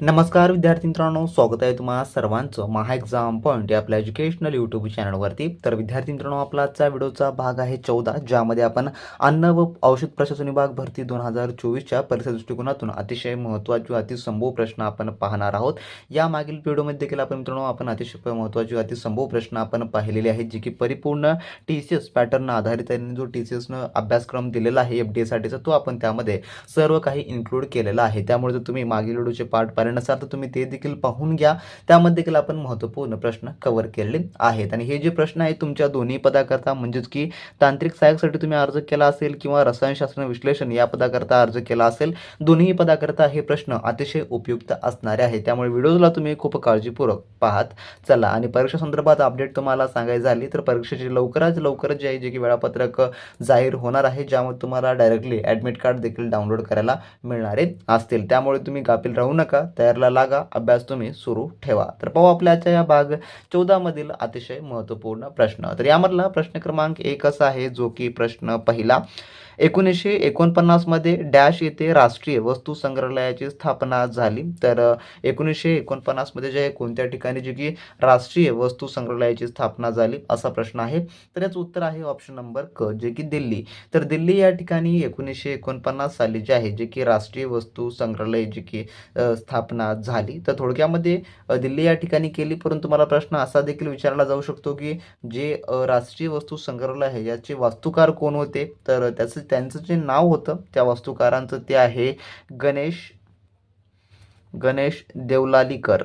नमस्कार विद्यार्थी मित्रांनो स्वागत आहे तुम्हाला सर्वांचं महा एक्झाम पॉईंट या आपल्या एज्युकेशनल यूट्यूब चॅनलवरती तर विद्यार्थी मित्रांनो आपला आजचा व्हिडिओचा भाग आहे चौदा ज्यामध्ये आपण अन्न व औषध प्रशासन विभाग भरती दोन हजार चोवीसच्या परीक्षा दृष्टिकोनातून अतिशय महत्त्वाचे अतिसंभव प्रश्न आपण पाहणार आहोत. या मागील व्हिडिओमध्ये देखील आपण मित्रांनो आपण अतिशय महत्त्वाचे अतिसंभव प्रश्न आपण पाहिलेले आहेत जे की परिपूर्ण टी सी एस पॅटर्न आधारित त्यांनी जो टी सी एसनं अभ्यासक्रम दिलेला आहे एफ डी एसाठीचा तो आपण त्यामध्ये सर्व काही इन्क्लूड केलेला आहे. त्यामुळे जर तुम्ही मागील व्हिडिओचे पार्ट पाहिले तर तुम्ही ते देखील पाहून घ्या. त्यामध्ये देखील आपण महत्त्वपूर्ण प्रश्न कव्हर केलेले आहेत. आणि हे जे प्रश्न आहेत तुमच्या दोन्ही पदाकरता म्हणजेच की तांत्रिक सहाय्यकसाठी तुम्ही अर्ज केला असेल किंवा रसायनशास्त्र विश्लेषण या पदाकरता अर्ज केला असेल दोन्ही पदाकरता हे प्रश्न अतिशय उपयुक्त असणारे आहे त्यामुळे व्हिडिओला तुम्ही खूप काळजीपूर्वक पाहत चला. आणि परीक्षा संदर्भात अपडेट तुम्हाला सांगायची झाली तर परीक्षेची लवकरात लवकरच जे आहे जे की वेळापत्रक जाहीर होणार आहे ज्यामध्ये तुम्हाला डायरेक्टली ॲडमिट कार्ड देखील डाउनलोड करायला मिळणारे असतील. त्यामुळे तुम्ही गाफील राहू नका. तयारला लागा. अभ्यास तुम्ही सुरू ठेवा. तर पाहू आपल्याच्या या भाग चौदामधील अतिशय महत्त्वपूर्ण प्रश्न. तर यामधला प्रश्न क्रमांक एक असा आहे जो की प्रश्न पहिला. एकोणीसशे एकोणपन्नासमध्ये डॅश येथे राष्ट्रीय वस्तू संग्रहालयाची स्थापना झाली. तर एकोणीसशे एकोणपन्नासमध्ये जे आहे कोणत्या ठिकाणी जे की राष्ट्रीय वस्तू संग्रहालयाची स्थापना झाली असा प्रश्न आहे. तर याचं उत्तर आहे ऑप्शन नंबर क जे की दिल्ली. तर दिल्ली या ठिकाणी एकोणीसशे एकोणपन्नास साली जे आहे जे की राष्ट्रीय वस्तू संग्रहालय जी की स्थापना झाली. तर थोडक्यामध्ये दिल्ली या ठिकाणी केली परंतु मला प्रश्न असा देखील विचारला जाऊ शकतो की जे राष्ट्रीय वस्तू संग्रहालय आहे याचे वास्तुकार कोण होते? तर त्याचं त्यांचं जे नाव होतं त्या वास्तुकारांचं ते आहे गणेश गणेश देवलालीकर.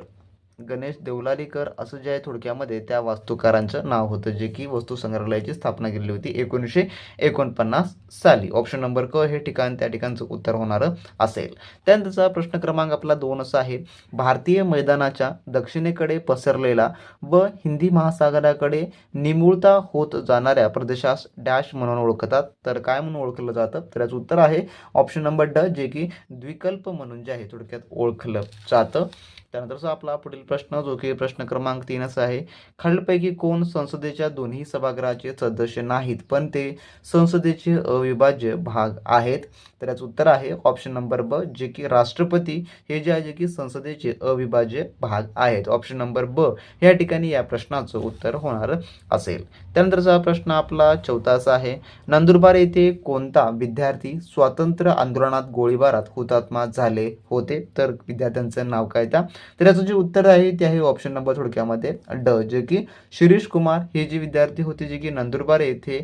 गणेश देवलालीकर असं जे आहे थोडक्यामध्ये त्या वास्तुकारांचं नाव होतं जे की वस्तू संग्रहालयाची स्थापना केलेली होती एकोणीसशे एकोणपन्नास साली. ऑप्शन नंबर क हे ठिकाण त्या ठिकाणचं उत्तर होणारं असेल. त्यानंतरचा प्रश्न क्रमांक आपला दोन असा आहे. भारतीय मैदानाच्या दक्षिणेकडे पसरलेला व हिंदी महासागराकडे निमुळता होत जाणाऱ्या प्रदेशास डॅश म्हणून ओळखतात. तर काय म्हणून ओळखलं जातं? तर याचं उत्तर आहे. ऑप्शन नंबर ड जे की द्विकल्प म्हणून जे आहे थोडक्यात ओळखलं जातं. त्यानंतरचा आपला पुढील प्रश्न जो की प्रश्न क्रमांक तीन असा आहे खालीलपैकी कोण संसदेच्या दोन्ही सभागृहाचे सदस्य नाहीत? पण ते संसदेचे अविभाज्य भाग आहेत. तर याचं उत्तर आहे ऑप्शन नंबर ब जे की राष्ट्रपती हे जे आहे जे की संसदेचे अविभाज्य भाग आहेत. ऑप्शन नंबर ब या ठिकाणी या प्रश्नाचं उत्तर होणार असेल. त्यानंतरचा प्रश्न आपला चौथा असा आहे नंदुरबार येथे कोणता विद्यार्थी स्वातंत्र्य आंदोलनात गोळीबारात हुतात्मा झाले होते? तर विद्यार्थ्यांचं नाव काय त्या? तर याचं जे उत्तर आहे ते आहे ऑप्शन नंबर थोडक्यामध्ये ड जे की शिरीष कुमार हे जे विद्यार्थी होते जे की नंदुरबार येथे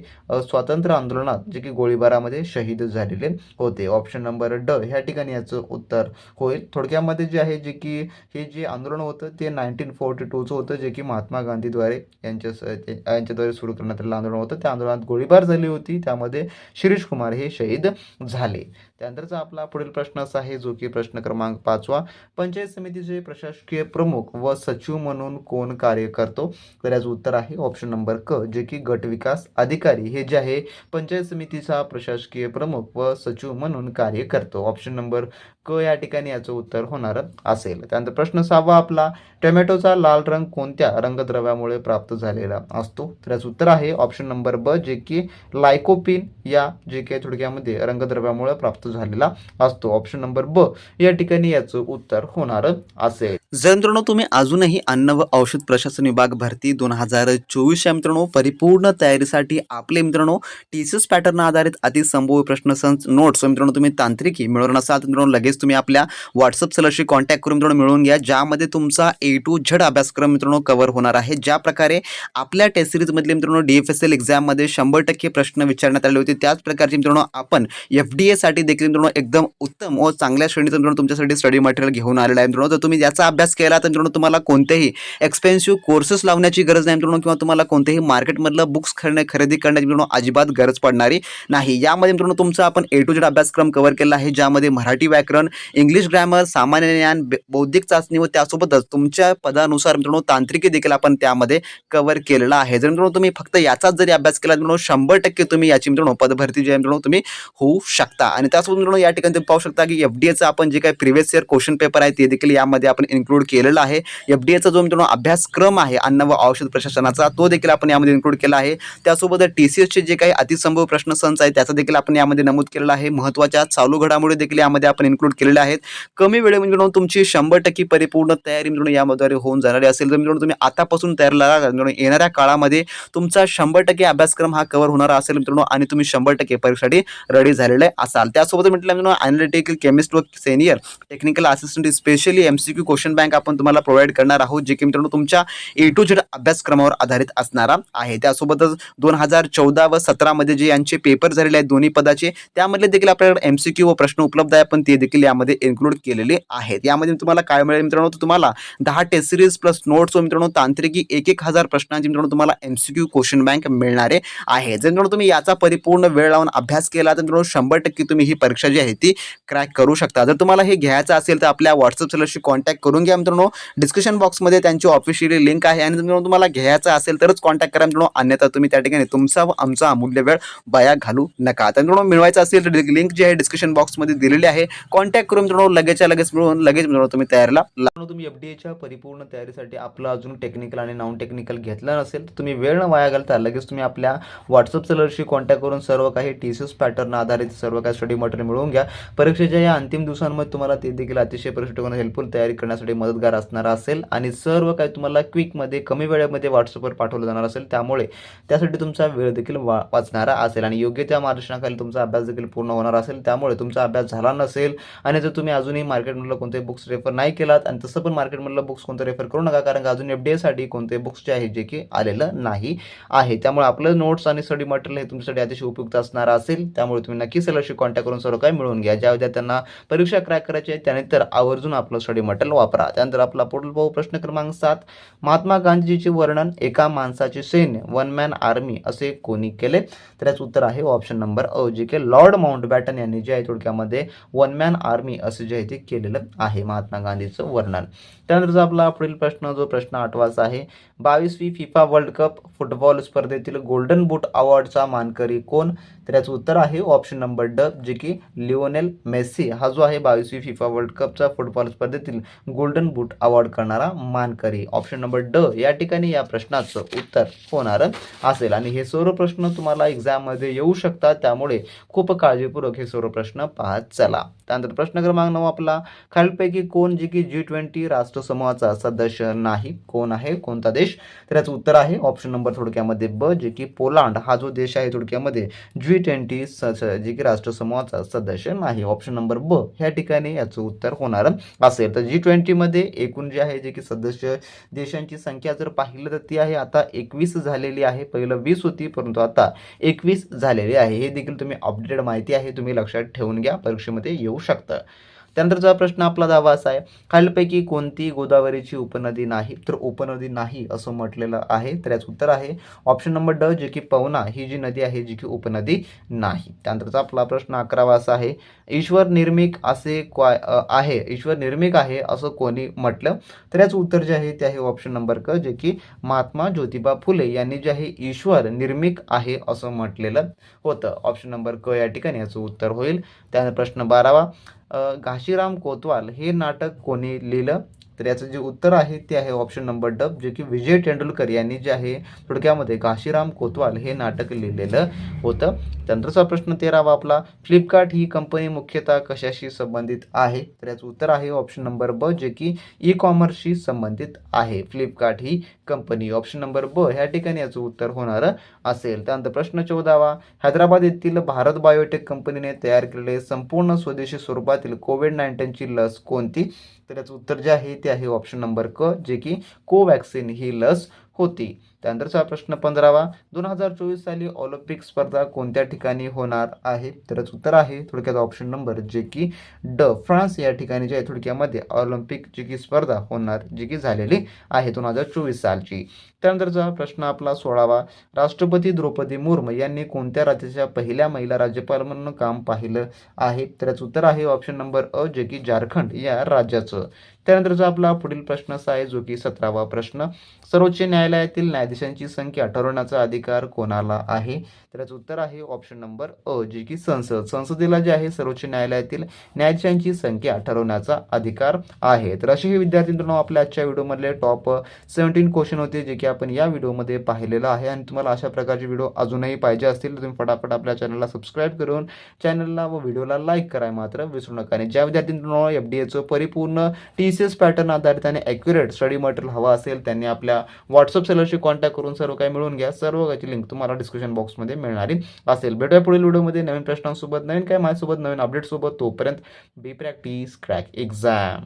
स्वातंत्र्य आंदोलनात जे की गोळीबारामध्ये शहीद झालेले होते. ऑप्शन नंबर ड ह्या ठिकाणी याचं उत्तर होईल. थोडक्यामध्ये जे आहे जे की हे जे आंदोलन होतं ते नाईन्टीन फोर्टी टूचं होतं जे की महात्मा गांधीद्वारे यांच्या यांच्याद्वारे सुरू करण्यात आलेलं आंदोलन होतं. त्या आंदोलनात गोळीबार झाली होती. त्यामध्ये शिरीष कुमार हे शहीद झाले. त्यानंतरचा आपला पुढील प्रश्न असा आहे जो की प्रश्न क्रमांक पाचवा. पंचायत समितीचे प्रशासकीय प्रमुख व सचिव म्हणून कोण कार्य करतो? तर याचं उत्तर आहे ऑप्शन नंबर क जे की गट विकास अधिकारी. हे जे आहे पंचायत समितीचा प्रशासकीय प्रमुख व सचिव म्हणून कार्य करतो. ऑप्शन नंबर क या ठिकाणी याचं उत्तर होणार असेल. त्यानंतर प्रश्न सहावा आपला टोमॅटोचा लाल रंग कोणत्या रंगद्रव्यामुळे प्राप्त झालेला असतो? तर याचं उत्तर आहे ऑप्शन नंबर ब जे की लायकोपिन या जे काही थोडक्यामध्ये रंगद्रव्यामुळे प्राप्त झालेला असतो. ऑप्शन नंबर ब या ठिकाणी याचं उत्तर होणार असेल. जर मित्रांनो तुम्ही अजूनही अन्न व औषध प्रशासन विभाग भरती दोन हजार चोवीसच्या मित्रांनो परिपूर्ण तयारीसाठी आपले मित्रांनो टी सी एस पॅटर्न आधारित अतिसंभव प्रश्न संच नोट्स मित्रांनो तुम्ही तांत्रिकी मिळवणार असाल मित्रांनो लगेच तुम्ही आपल्या व्हॉट्सअप सेलरशी कॉन्टॅक्ट करून मित्रांनो मिळवून घ्या ज्यामध्ये तुमचा ए टू झड अभ्यासक्रम मित्रांनो कव्हर होणार आहे. ज्या प्रकारे आपल्या टेस्ट सिरीजमधले मित्रांनो डी एफ एस एल एक्झाममध्ये शंभर टक्के प्रश्न विचारण्यात आले होते त्याच प्रकारचे मित्रांनो आपण एफ डी एसाठी देखील मित्रांनो एकदम उत्तम व चांगल्या श्रेणीचं मित्रांनो तुमच्यासाठी स्टडी मटेरियल घेऊन आलेलं आहे मित्रांनो. जर तुम्ही याचा अभ्यास केला तर मित्रांनो तुम्हाला कोणतेही एक्सपेन्सिव्ह कोर्सेस लावण्याची गरज नाही मित्रांनो किंवा तुम्हाला कोणतेही मार्केटमधलं बुक्स खरणे खरेदी करण्याची मित्रांनो अजिबात गरज पडणारी नाही. यामध्ये मित्रांनो तुमचा आपण ए टू झेड अभ्यासक्रम कव्हर केला आहे ज्यामध्ये मराठी व्याकरण इंग्लिश ग्रॅमर सामान्य ज्ञान बौद्धिक चाचणी व त्यासोबतच तुमच्या पदानुसार मित्रांनो तांत्रिकी देखील आपण त्यामध्ये कव्हर केलेला आहे. जर मित्रांनो तुम्ही फक्त याचाच जरी अभ्यास केला मित्रांनो शंभर टक्के तुम्ही याची मित्रांनो पदभरती जी आहे मित्रांनो तुम्ही होऊ शकता. आणि त्यासोबत मित्रांनो या ठिकाणी तुम्ही पाहू शकता की एफ डी एचा आपण जे काही प्रिव्हियस इयर क्वेश्चन पेपर आहे ते देखील यामध्ये आपण इन्क्लूड केलेला आहे. एफ डी एचा जो मित्रांनो अभ्यासक्रम आहे अन्न व औषध प्रशासनाचा तो देखील आपण यामध्ये इन्क्लूड केला आहे. त्यासोबत टी सी एसचे जे काही अतिसंभव प्रश्न संच आहे त्याचा देखील आपण यामध्ये नमूद केलेला आहे. महत्त्वाच्या चालू घडामोडी देखील यामध्ये आपण इन्क्लूड अपलोड केलेले आहेत. कमी वेळेमध्ये म्हणजे मित्रांनो तुमची शंभर टक्के परिपूर्ण तयारी मित्रांनो याद्वारे होऊन जाणारी असेल तर मित्रांनो तुम्ही आतापासून तयार लागा येणाऱ्या काळामध्ये तुमचा शंभर टक्के अभ्यासक्रम हा कव्हर होणारा असेल मित्रांनो आणि तुम्ही शंभर टक्के परीक्षेसाठी रेडी झालेले असाल. त्यासोबत म्हटलं मित्रांनो अॅनालिटिकल केमिस्ट व senior technical assistant specially M C Q question bank आपण तुम्हाला प्रोव्हाइड करणार आहोत. जे की मित्रांनो तुमच्या ए टू झेड अभ्यासक्रमावर आधारित असणारा आहे. त्यासोबतच दोन हजार चौदा व सतरामध्ये जे यांचे पेपर झालेले आहेत दोन्ही पदाचे त्यामधले देखील आपल्याकडे एम सी क्यू व प्रश्न उपलब्ध आहे. पण ते देखील यामध्ये इन्क्लूड केलेले आहेत. यामध्ये तुम्हाला काय मिळेल मित्रांनो? तर तुम्हाला दहा टेस्ट सिरीज प्लस नोट्स मित्रांनो तांत्रिकी एक एक हजार प्रश्नांची मित्रांनो तुम्हाला M C Q question bank मिळणारे आहे. जर मित्रांनो तुम्ही याचा परिपूर्ण वेळ लावून अभ्यास केला तर मित्रांनो शंभर टक्के तुम्ही ही परीक्षा जी आहे ती क्रॅक करू शकता. जर तुम्हाला हे घ्यायचं असेल तर आपल्या व्हॉट्सअप सेलरशी कॉन्टॅक्ट करून घ्या मित्रांनो. डिस्क्रिप्शन बॉक्समध्ये त्यांची ऑफिशियली लिंक आहे आणि मित्रांनो तुम्हाला घ्यायचं असेल तरच कॉन्टॅक्ट करा मित्रांनो. अन्यथा तुम्ही त्या ठिकाणी तुमचा व आमचा अमूल्य वेळ बाया घालू नका. तर मित्रांनो मिळवायचं असेल तर लिंक जी आहे डिस्क्रिप्शन बॉक्समध्ये दिलेली आहे. कॉन्टॅक्ट कॉन्टॅक्ट करून मित्रांनो लगेचच्या लगेच मिळून लगेच मित्रांनो तुम्ही तयारीला तुम्ही एफडीएच्या परिपूर्ण तयारीसाठी आपलं अजून टेक्निकल आणि नॉन टेक्निकल घेतलं नसेल तर तुम्ही वेळ न वाया घालता लगेच तुम्ही आपल्या व्हॉट्सअप सेलरशी कॉन्टॅक्ट करून सर्व काही टी सी एस पॅटर्न आधारित सर्व काही स्टडी मटेरियल मिळवून घ्या. परीक्षेच्या या अंतिम दिवसांमध्ये तुम्हाला ते देखील अतिशय परीक्षेकडून हेल्पफुल तयारी करण्यासाठी मदतगार असणार असेल आणि सर्व काही तुम्हाला क्विकमध्ये कमी वेळेमध्ये व्हॉट्सअपवर पाठवलं जाणार असेल त्यामुळे त्यासाठी तुमचा वेळ देखील वा वाचणारा असेल आणि योग्य त्या मार्गदर्शनाखाली तुमचा अभ्यास देखील पूर्ण होणार असेल. त्यामुळे तुमचा अभ्यास झाला नसेल आणि जर तुम्ही अजूनही मार्केटमधलं कोणते बुक्स रेफर नाही केलात आणि तसं पण मार्केटमधलं बुक्स कोणतं रेफर करू नका कारण अजून एफ डी एसाठी कोणते बुक्स जे आहेत जे की आलेलं नाही आहे. त्यामुळे आपलं नोट्स आणि स्टडी मटेरियल हे तुमच्यासाठी अतिशय उपयुक्त असणार असेल. त्यामुळे तुम्ही नक्की सेलरशी कॉन्टॅक्ट करून सर्व काही मिळवून घ्या. ज्या विद्यार्थ्यांना परीक्षा क्रॅक करायची आहे त्यानंतर आवर्जून आपलं स्टडी मटेरियल वापरा. त्यानंतर आपला पुढील पाहू प्रश्न क्रमांक सात. महात्मा गांधीजीचे वर्णन एका माणसाचे सैन्य वन मॅन आर्मी असे कोणी केले? तर याचं उत्तर आहे ऑप्शन नंबर अ जे के लॉर्ड माउंट बॅटन यांनी जे आहे थोडक्यामध्ये वन मॅन आर्मी असं जे आहे ते केलेलं आहे महात्मा गांधीचं वर्णन. त्यानंतरचा आपला पुढील प्रश्न जो प्रश्न आठवाचा आहे बावीसवी फिफा वर्ल्ड कप फुटबॉल स्पर्धेतील गोल्डन बूट अवॉर्डचा मानकरी कोण? तर याचं उत्तर आहे ऑप्शन नंबर ड जे की लिओनेल मेस्सी हा जो आहे बावीसवी फिफा वर्ल्ड कपचा फुटबॉल स्पर्धेतील गोल्डन बूट अवॉर्ड करणारा मानकरी. ऑप्शन नंबर ड या ठिकाणी या प्रश्नाचं उत्तर होणार असेल. आणि हे सर्व प्रश्न तुम्हाला एक्झाममध्ये येऊ शकतात त्यामुळे खूप काळजीपूर्वक हे सर्व प्रश्न पाहत चला. त्यानंतर प्रश्न क्रमांक नऊ आपला. खालीलपैकी कोण जे की जी ट्वेंटी राष्ट्रसमूहाचा सदस्य नाही? कोण आहे? कोणता देश? तर याचं उत्तर आहे ऑप्शन नंबर थोडक्यामध्ये ब जे की पोलांड. हा जो देश आहे थोडक्यामध्ये जी ट्वेंटी जे की राष्ट्रसमूहाचा सदस्य नाही. ऑप्शन नंबर ब ह्या ठिकाणी याचं उत्तर होणार असेल. तर जी ट्वेंटीमध्ये एकूण जे आहे जे की सदस्य देशांची संख्या जर पाहिलं तर ती आहे आता एकवीस झालेली आहे. पहिलं वीस होती परंतु आता एकवीस झालेली आहे. हे देखील तुम्ही अपडेटेड माहिती आहे तुम्ही लक्षात ठेवून घ्या. परीक्षेमध्ये येऊ शकता. त्यानंतरचा प्रश्न आपला दावा असा आहे खालीलपैकी कोणती गोदावरीची उपनदी नाही? तर उपनदी नाही असं म्हटलेलं आहे तर याचं उत्तर आहे ऑप्शन नंबर ड जे की पवना ही जी नदी आहे जी की उपनदी नाही. त्यानंतरचा आपला प्रश्न अकरावा असा आहे ईश्वर निर्मिक असे क्वा आहे ईश्वर निर्मिक आहे असं कोणी म्हटलं? तर याचं उत्तर जे आहे ते आहे ऑप्शन नंबर क जे की महात्मा ज्योतिबा फुले यांनी जे आहे ईश्वर निर्मिक आहे असं म्हटलेलं होतं. ऑप्शन नंबर क या ठिकाणी याचं उत्तर होईल. त्यानंतर प्रश्न बारावा घाशीराम कोतवाल हे नाटक कोणी लिहिलं? तर याचं जे उत्तर आहे ते आहे ऑप्शन नंबर डब जे की विजय तेंडुलकर यांनी जे आहे थोडक्यामध्ये काशीराम कोतवाल हे नाटक लिहिलेलं होतं. त्यानंतरचा प्रश्न तेरावा आपला फ्लिपकार्ट ही कंपनी मुख्यतः कशाशी संबंधित आहे? तर याचं उत्तर आहे ऑप्शन नंबर ब जे की ई कॉमर्सशी संबंधित आहे. फ्लिपकार्ट ही कंपनी ऑप्शन नंबर ब ह्या ठिकाणी याचं उत्तर होणार असेल. त्यानंतर प्रश्न चौदावा हैदराबाद येथील भारत बायोटेक कंपनीने तयार केलेले संपूर्ण स्वदेशी स्वरूपातील कोविड नाईन्टीनची लस कोणती? तर याचं उत्तर जे आहे ते आहे ऑप्शन नंबर क जे की कोवॅक्सिन ही लस होती. त्यानंतरचा प्रश्न पंधरावा दोन हजार चोवीस साली ऑलिम्पिक स्पर्धा कोणत्या ठिकाणी होणार आहे? तरच उत्तर आहे थोडक्यात ऑप्शन नंबर जे की ड फ्रान्स या ठिकाणी जे आहे थोडक्यामध्ये ऑलिम्पिक जी की स्पर्धा होणार जी की झालेली आहे दोन हजार चोवीस सालची. त्यानंतरचा प्रश्न आपला सोळावा राष्ट्रपती द्रौपदी मुर्मू यांनी कोणत्या राज्याच्या पहिल्या महिला राज्यपाल म्हणून काम पाहिलं आहे? तरच उत्तर आहे ऑप्शन नंबर अ जे की झारखंड या राज्याचं. त्यानंतरचा आपला पुढील प्रश्न असा आहे जो की सतरावा प्रश्न. सर्वोच्च न्यायालयातील न्यायाधीशांची संख्या ठरवण्याचा अधिकार कोणाला आहे? तर याचं उत्तर आहे ऑप्शन नंबर अ जे की संसद. संसदेला जे आहे सर्वोच्च न्यायालयातील न्यायाधीशांची संख्या ठरवण्याचा अधिकार आहे. तर असे हे विद्यार्थी मित्रांनो आपल्या आजच्या व्हिडिओमधले टॉप सेव्हन्टीन क्वेश्चन होते जे की आपण या व्हिडिओमध्ये पाहिलेलं आहे. आणि तुम्हाला अशा प्रकारचे व्हिडिओ अजूनही पाहिजे असतील तर तुम्ही फटाफट आपल्या चॅनलला सबस्क्राईब करून चॅनलला व व्हिडिओला लाईक करायला मात्र विसरू नका. आणि ज्या विद्यार्थ्यांना एफ डी एचं परिपूर्ण टी सी पॅटर्न आधारित आणि ॲक्युरेट स्टडी मटेरियल हवा असेल त्यांनी आपल्या व्हॉट्सअप सेलरशी कॉन्टॅक्ट करून सर्व काही मिळून घ्या. सर्व काही लिंक तुम्हाला डिस्क्रिप्शन बॉक्समध्ये मिळणारी असेल. भेटूया पुढील व्हिडिओमध्ये नवीन प्रश्नांसोबत नवीन काय माझ्यासोबत नवीन अपडेटसोबत तोपर्यंत बी प्रॅक्टिस क्रॅक एक्झाम